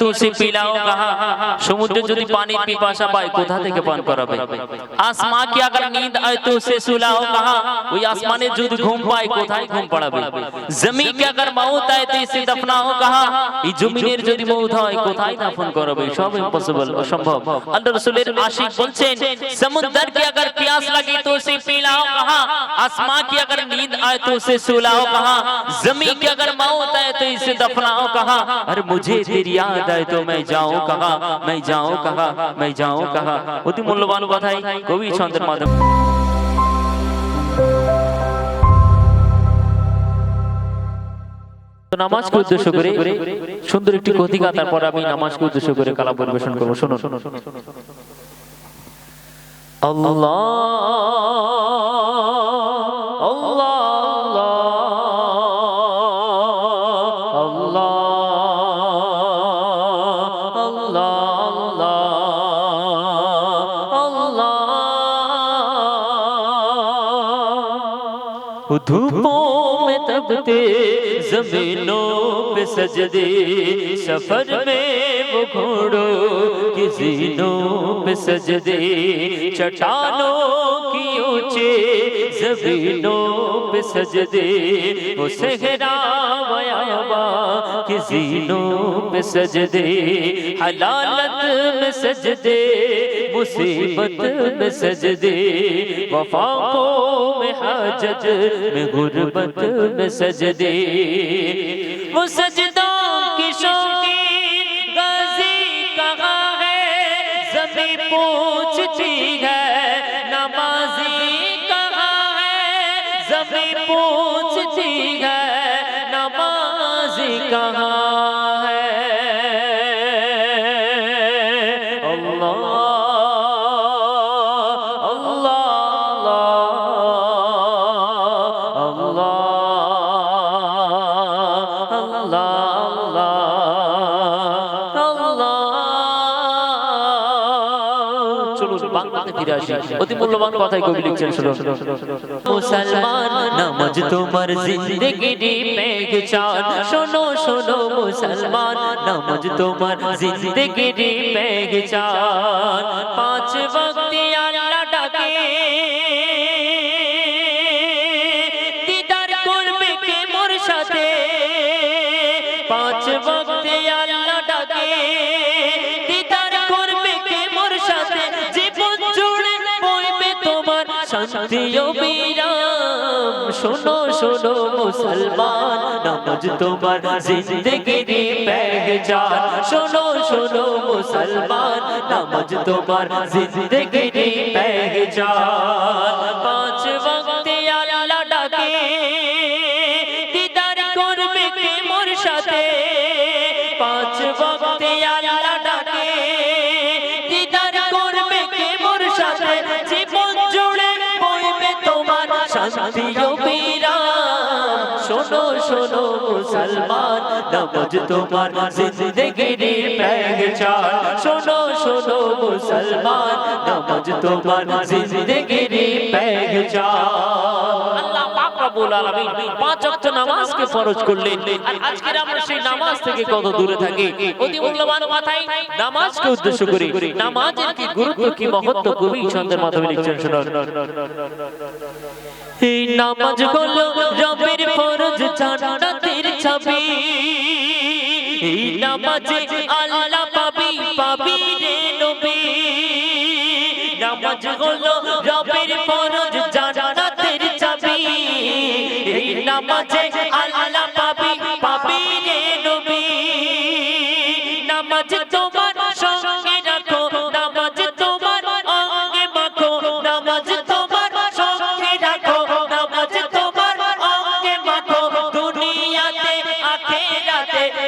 তুলসী পিলাও কাহা, সমুদ্রে যদি পানি পিপাসা পায়, কোথা থেকে পান করাবে? আসমা কি আগার নিদ আয় সে সুলাও কাহা, ওই আসমানে যদি ঘুম পায়, কোথায় ঘুম পাড়াবে? জমি কি আগার মাউত আয় সে দফনাও কাহা, এই জমিনের যদি মউত হয়, কোথায় দাফন করাবে? সব ইম্পসিবল অসম্ভব। আল্লাহ রাসূলের আশিক বলছেন সমুদ্র কি আগার পিয়াস লাগে তো সে পিলাও কাহা আসমা কি আগার নিদ আয় সে সুলাও কাহা জমি কি আগার মাউত আয় সে দফনাও কাহা, আর মুঝে তেরি आए तो मैं जाऊं कहा मैं जाऊं कहा मैं जाऊं कहा অতি মূল্যবান কথাই কবি ছন্দের মাধ্যমে তো নামাজকে উদ্দেশ্য করে সুন্দর একটি কথিকা তারপর আমি নামাজকে উদ্দেশ্য করে কালাম পরিবেশন করবো শোনো শোনো শোনো আল্লাহ धूपों में तपते जमीनों पे सजदे सफ़र में वो घोड़ों की जीनों पे सजदे चट्टानों की ऊँचे जमीनों पे सजदे वो सहरा बयाबा की जीनों पे सजदे हलालत में सजदे मुसीबत में सजदे वफाकों में हाजत में गुर्बत में सजदे। वो सजदों की शौकी गाजी कहाँ है? जमी पूछती है, नमाजी कहाँ है? जमी पूछती है, नमाजी कहाँ? কথাই মুসলমান, নামাজ তোমার জিন্দগিরি পেগচান শোনো শোনো, মুসলমান, নামাজ তোমার জিন্দগিরি পেগচান পাঁচ বক্তিয়া শান্তি বিরাম শোনো শোনো মুসলমান, নামাজ তোমার জিন্দগিরি পেহচান শোনো শোনো, মুসলমান, নামাজ তোমার জিন্দগিরি পেহচান পাঁচ শান্তি বিরাম। শোনো শোনো, মুসলমান, নামাজ তোমার জিন্দগির পেহচান শোনো শোনো, মুসলমান, নামাজ তোমার জিন্দগির পেহচান রব্বুল আলামিন পাঁচ ওয়াক্ত নামাজকে ফরজ করলেন। আর আজকের আমরা সেই নামাজ থেকে কত দূরে থাকি অতি মূল্যবান কথাই নামাজকে উদ্দেশ্য করে। নামাজের কি গুরুত্ব কি মহত্ব কবি ছন্দের মাধ্যমে লিখছেন শুনুন। এই নামাজ হলো রবের ফরজ জান্নাতের চাবি এই নামাজে আল্লাহ পাবি পাবি রে নবী। নামাজ হলো রবের ফরজ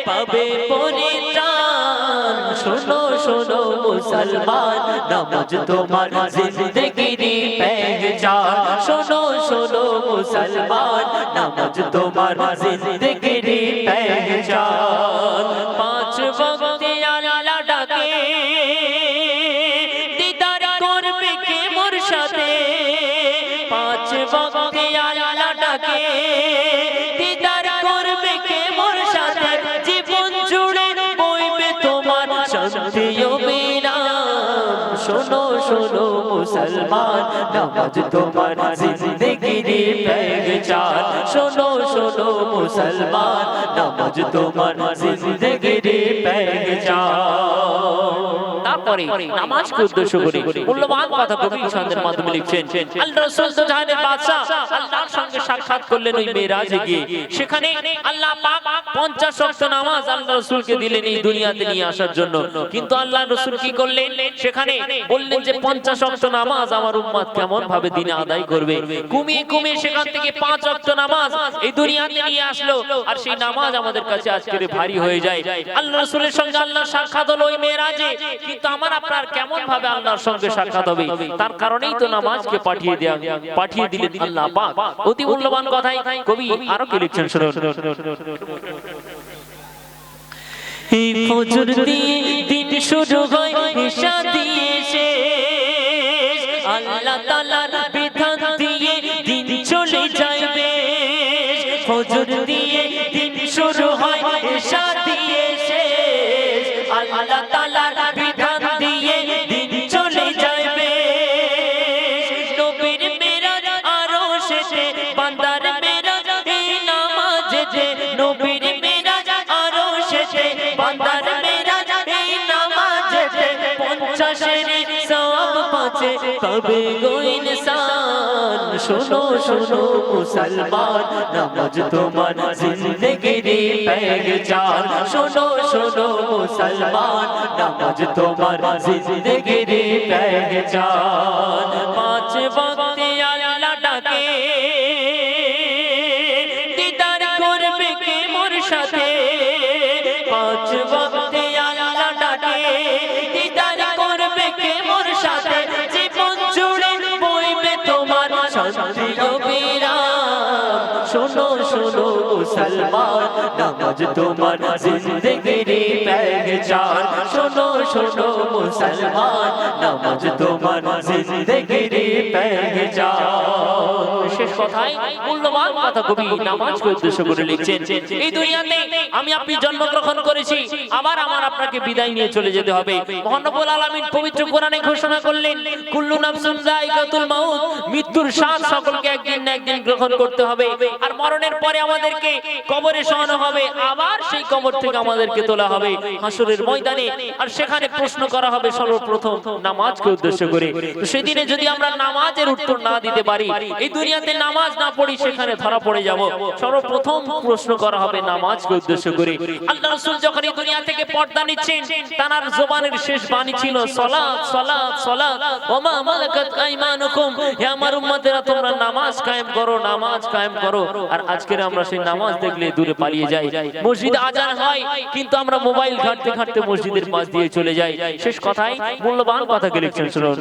পাবে পরিত্রাণ শোনো শোনো, মুসলমান, নামাজ তোমার জিন্দগিরি পেহচান। শোনো শোনো, মুসলমান, নামাজ তোমার জিন্দগিরি পেহচান। শোনো শোনো মুসলমান নামাজ তোমার জিন্দগিরি পেহচান শোনো শোনো মুসলমান নামাজ তোমার জিন্দগিরি পেহচান তারপরে নামাজকে উদ্দেশ্য করে মূল্যবান কথা কবি সন্দের মাধ্যমে লিখছেন। আল্লাহ রাসূল তো জাহানের বাদশা আল্লাহর সঙ্গে সাক্ষাৎ করলেন ওই মেরাজে গিয়ে। সেখানে আল্লাহ পাক 50 ওয়াক্ত নামাজ আল্লাহ রাসূলকে দিলেন এই দুনিয়াতে নিয়ে আসার জন্য। কিন্তু আল্লাহ রাসূল কি করলেন? সেখানে বললেন যে 50 ওয়াক্ত নামাজ আমার উম্মত কেমন ভাবে দিনে আদায় করবে? কমিয়ে কমিয়ে সেখান থেকে 5 ওয়াক্ত নামাজ এই দুনিয়াতে নিয়ে আসলো। আর সেই নামাজ আমাদের কাছে আজকে ভারী হয়ে যায়। আল্লাহ রাসূলের সঙ্গে আল্লাহ সাক্ষাৎ হলো ওই মেরাজে কিন্তু আমার আপনার কেমন ভাবে আল্লাহর সঙ্গে সাক্ষাৎ হবে? তার কারণেই তো নামাজকে পাঠিয়ে দেয়া পাঠিয়ে দিলেন আল্লাহ পাক। অতি মূল্যবান কথাই কবি আরও কি লিখছেন শুনুন? এই ফজর দিয়ে দিন শুরু পঞ্চাশের সব পাচ্ছে তবে গো ইনসান, শোনো শোনো, মুসলমান, নামাজ তোমার জিন্দগির পেহচান শোনো শোনো, মুসলমান, নামাজ তোমার জিন্দগির পেহচান পাঁচ ওয়াক্তে আল্লাহ ডাকে, দিদার করবে কে মোর সাথে? নামাজ তোমার জিন্দগির পেহচান শোনো শোনো মুসলমান নামাজ তোমার মৃত্যুর স্বাদ সকলকে একদিন না একদিন গ্রহণ করতে হবে আর মরণের পরে আমাদেরকে কবরে শোয়ানো হবে, আবার সেই কবর থেকে আমাদেরকে তোলা হবে। হাসরের ময়দানে আর সেখানে প্রশ্ন করা হবে সর্বপ্রথম নামাজকে উদ্দেশ্য করে। সেদিনে যদি আমরা নামাজের উত্তর না দিতে পারি, এই দুনিয়াতে নামাজ না পড়ি সেখানে ধরা পড়ে যাব। সর্বপ্রথম প্রশ্ন করা হবে নামাজকে উদ্দেশ্য করে। আল্লাহ রাসূল যখন এই দুনিয়া থেকে পর্দা নিচ্ছেন তার জবানের শেষ বাণী ছিল সালাত সালাত সালাত ওমা মালাকাত আইমানুকুম। হে আমার উম্মতেরা, তোমরা নামাজ কায়েম করো, নামাজ কায়েম করো। আর আজকের আমরা সেই নামাজ দেখলে দূরে পালিয়ে যাই। মসজিদে আজান হয়, কিন্তু আমরা মোবাইল ঘাঁটতে ঘাঁটতে মসজিদের পাশ দিয়ে চলে যাই। শেষ কথাই মূল্যবান কথা লিখছেন শুনুন।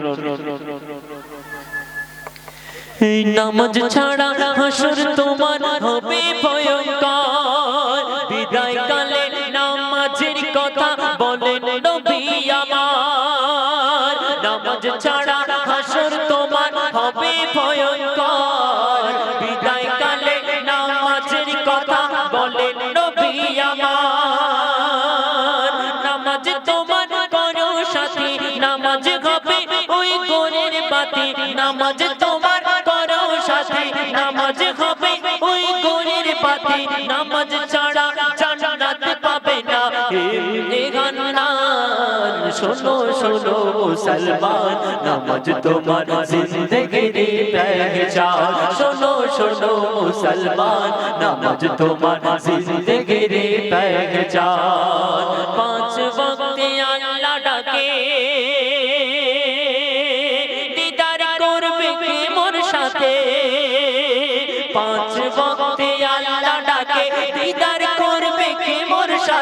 এই নামাজ ছাড়া হাসর তোমার হবে ভয়ঙ্কর। বিদায় কালে নামাজের কথা বলেন নবী আমার। নামাজ ছাড়া হাসর তোমার হবে ভয়ঙ্কর। বিদায় কালে নামাজের কথা বলেন নবী আমার। নামাজ তোমার করো সাথী, নামাজ হবে ওই গোরের বাতি। নামাজ তোমার নামাজ হবে, ওই গোরের বাতি নামাজ ছাড়া জান্নাত পাবে না। এমনি গান্নান শোনো শোনো মুসলমান নামাজ তোমার জিন্দগির পেহচান। শোনো শোনো মুসলমান নামাজ তোমার জিন্দগির পেহচান। পাঁচ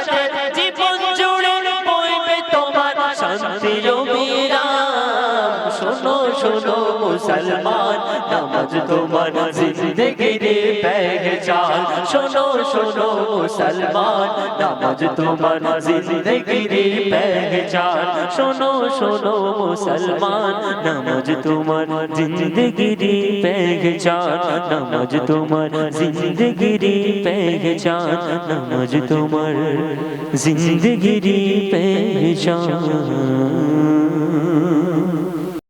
সাথে মুসলমান, নামাজ তোমার জিন্দগির পেহচান। শোনো শোনো মুসলমান, নামাজ তোমার জিন্দগির পেহচান। শোনো শোনো মুসলমান, নামাজ তোমার জিন্দগির পেহচান। নামাজ তোমার জিন্দগির পেহচান। নামাজ তোমার জিন্দগির পেহচান।